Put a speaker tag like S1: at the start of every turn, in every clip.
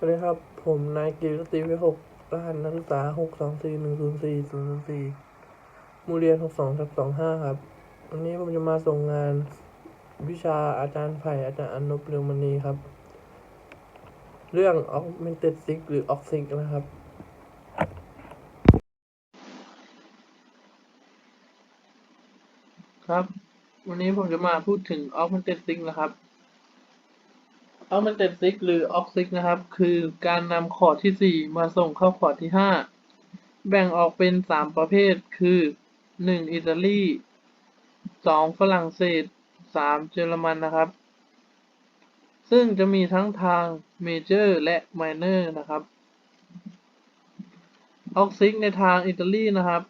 S1: สวัสดีครับ ผมนายกิรติวิหกรหัสนักศึกษาหกสองสี่หนึ่งศูนย์สี่ศูนย์สี่มูเรียนหกสองทับสองห้าครับ วันนี้ผมจะมาส่งงานวิชาอาจารย์ไผ่อาจารย์อนุปเรวมณีครับ เรื่อง augmented six หรือ oxic นะครับ ครับ วันนี้ผมจะมาพูดถึง augmented six นะครับ augmented six หรือ oxic นะครับ คือการนำคอร์ดที่ 4 มาส่งเข้าคอร์ดที่ 5 แบ่งออกเป็น 3 ประเภท คือ 1. อิตาลี 2. ฝรั่งเศส 3. เยอรมันนะครับ ซึ่งจะมีทั้งทางเมเจอร์และไมเนอร์นะครับ oxic ในทางอิตาลีนะครับ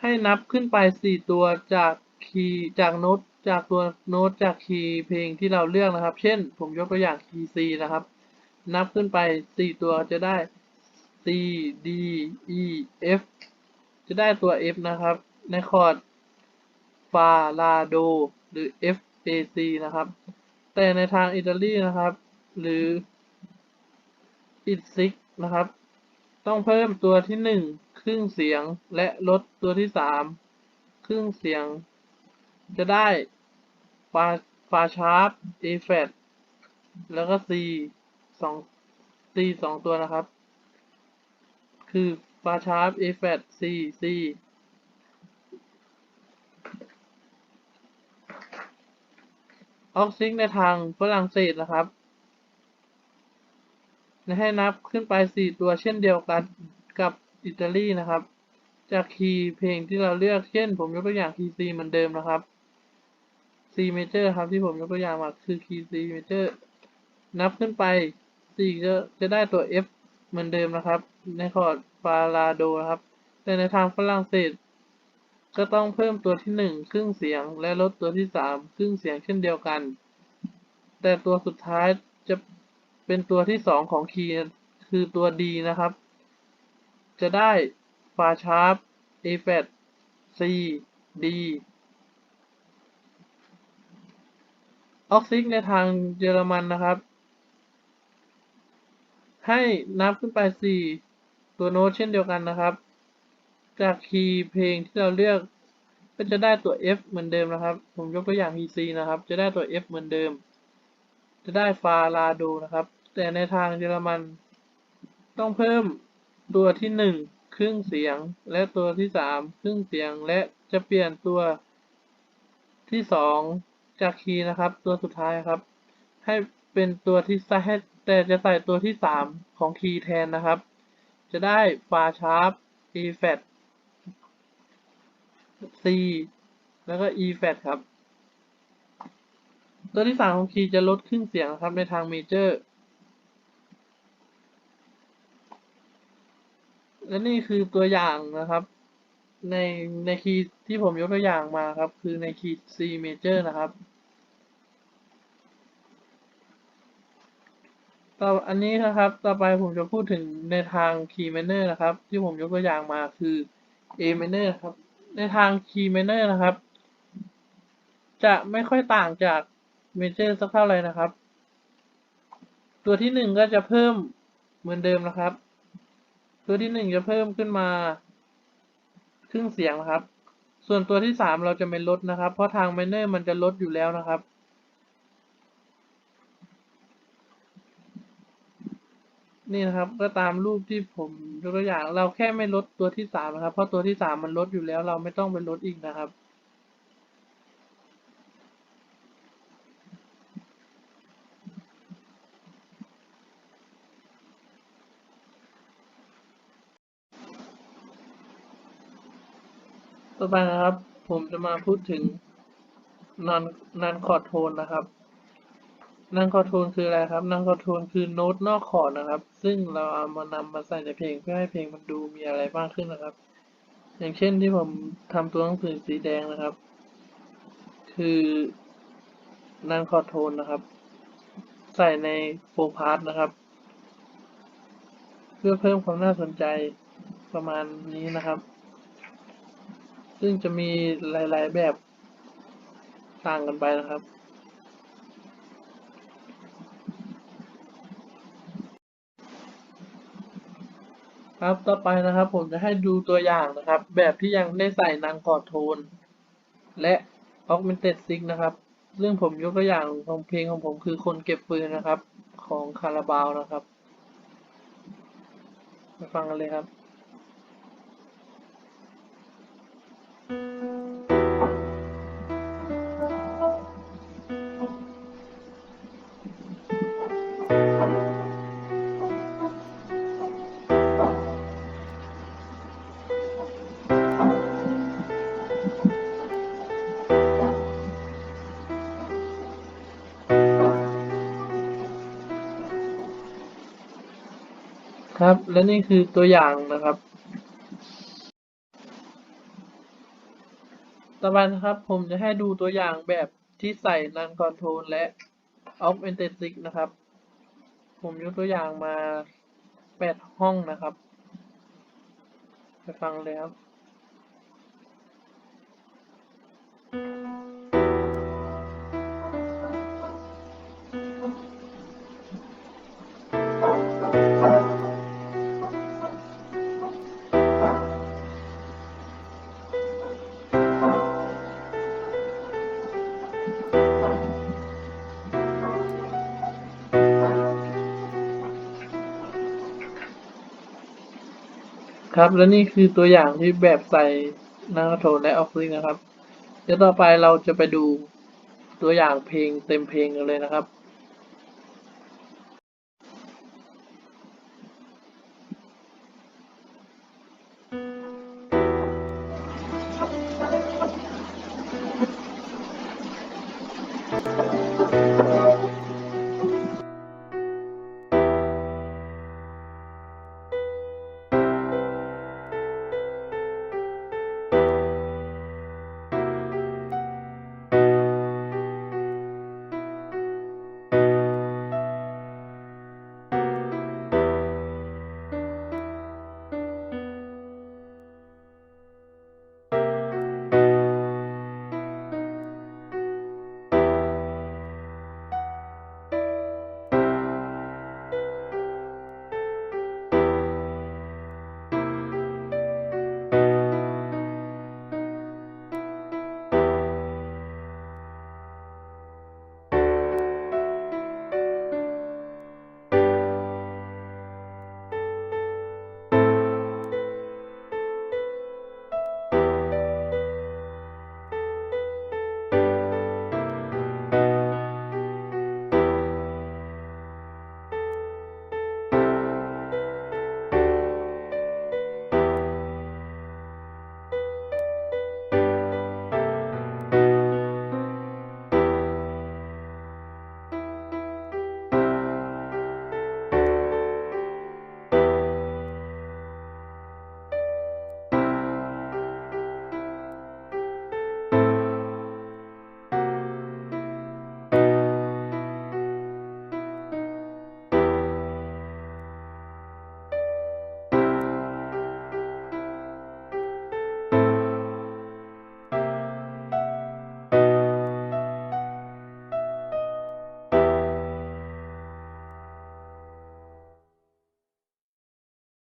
S1: ให้นับขึ้นไป 4 ตัวจาก คีย์จากโน้ตจากตัวโน้ตจากคีย์เพลงที่เราเลือกนะครับ เช่น ผมยกตัวอย่างคีย์ C นะครับ นับขึ้นไป 4 ตัวจะได้ C D E F จะได้ตัว F นะครับ ในคอร์ดฟาลาโดหรือ F A C นะครับ แต่ในทางอิตาลีนะครับ หรืออิตซิกนะครับ ต้องเพิ่มตัวที่หนึ่งครึ่งเสียงและลดตัวที่สามครึ่งเสียง จะได้ฟาฟาชาร์ปเอแฟดแล้วก็ C สอง C สองตัวนะครับ คือฟาชาร์ปเอแฟด C C ออกซิกในทางฝรั่งเศสนะครับ ให้นับขึ้นไป 4 ตัวเช่นเดียวกันกับอิตาลีนะครับ จากคีย์เพลงที่เราเลือกเช่น ผมยกตัวอย่างคีย์ C เหมือนเดิมนะครับ C major ครับที่ผมยกตัวอย่างมาคือคีย์ C major นับขึ้นไป4จะจะได้ตัว F เหมือนเดิมนะครับ ในคอร์ดฟาลาโดนะครับ แต่ในทางฝรั่งเศส ก็ต้องเพิ่มตัวที่ 1 ครึ่งเสียง และลดตัวที่ 3 ครึ่งเสียงเช่นเดียวกัน แต่ตัวสุดท้ายจะเป็นตัวที่ 2 ของคีย์คือตัว D นะครับ จะได้ฟาชาร์ป A flat C D ออกซิกในทางเยอรมันนะครับ ให้นับขึ้นไป 4 ตัวโน้ตเช่นเดียวกันนะครับ จากคีย์เพลงที่เราเลือกก็จะได้ตัว F เหมือนเดิมนะครับ ผมยกตัวอย่าง PC นะครับ จะได้ตัว F เหมือนเดิม จะได้ฟาลาโดนะครับ แต่ในทางเยอรมัน ต้องเพิ่มตัวที่หนึ่งครึ่งเสียง และตัวที่สามครึ่งเสียง และจะเปลี่ยนตัวที่สอง จากคีนะครับ ตัวสุดท้ายครับ ให้เป็นตัวที่ใส่แต่จะใส่ตัวที่สามของคีย์แทนนะครับ จะได้ฟาชาร์ป E flat C แล้วก็ E flat ครับ ตัวที่สามของคีย์จะลดครึ่งเสียงนะครับในทางเมเจอร์และนี่คือตัวอย่างนะครับ ในในคีย์ที่ผมยกตัวอย่างมาครับ คือในคีย์ C major นะครับต่ออันนี้นะครับต่อไปผมจะพูดถึงในทาง key minor นะครับ ที่ผมยกตัวอย่างมาคือ A minor ครับ ในทาง key minor นะครับ จะไม่ค่อยต่างจาก major สักเท่าไหร่นะครับ ตัวที่หนึ่งก็จะเพิ่มเหมือนเดิมนะครับ ตัวที่หนึ่งจะเพิ่มขึ้นมา ครึ่งเสียงนะครับ ส่วนตัวที่สามเราจะไม่ลดนะครับ เพราะทางไมเนอร์มันจะลดอยู่แล้วนะครับนี่นะครับก็ตามรูปที่ผมยกตัวอย่างเราแค่ไม่ลดตัวที่สามนะครับ เพราะตัวที่สามมันลดอยู่แล้วเราไม่ต้องไปลดอีกนะครับ ต่อไปนะครับ ผมจะมาพูดถึงนันนันคอร์ดโทนนะครับนันคอร์ดโทนคืออะไรครับนันคอร์ดโทนคือโน้ตนอกคอร์ดนะครับ ซึ่งเราเอามานำมาใส่ในเพลงเพื่อให้เพลงมันดูมีอะไรมากขึ้นนะครับ อย่างเช่นที่ผมทำตัวหนังสือสีแดงนะครับ คือนันคอร์ดโทนนะครับ ใส่ในโฟพาร์ตนะครับ เพื่อเพิ่มความน่าสนใจประมาณนี้นะครับ ซึ่งจะมีหลาย ๆ แบบต่างกันไปนะครับครับ ต่อไปนะครับผมจะให้ดูตัวอย่างนะครับ แบบที่ยังได้ใส่นางกอดโทน และ augmented sig นะครับซึ่งผมยกตัวอย่างของเพลงของผมคือคนเก็บปืนนะครับ ของคาราบาวนะครับไปฟังกันเลยครับ ครับ และนี่คือตัวอย่างนะครับ ต่อไปนะครับผมจะให้ดูตัวอย่างแบบที่ใส่นันคอนโทรลและออฟเอนเตซิกนะครับ ผมยกตัวอย่างมา 8 ห้องนะครับ ไปฟังเลยครับ ครับ และนี่คือตัวอย่างที่แบบใส่นาโทและออกซิงนะครับ เดี๋ยวต่อไปเราจะไปดูตัวอย่างเพลงเต็มเพลงกันเลยนะครับうん。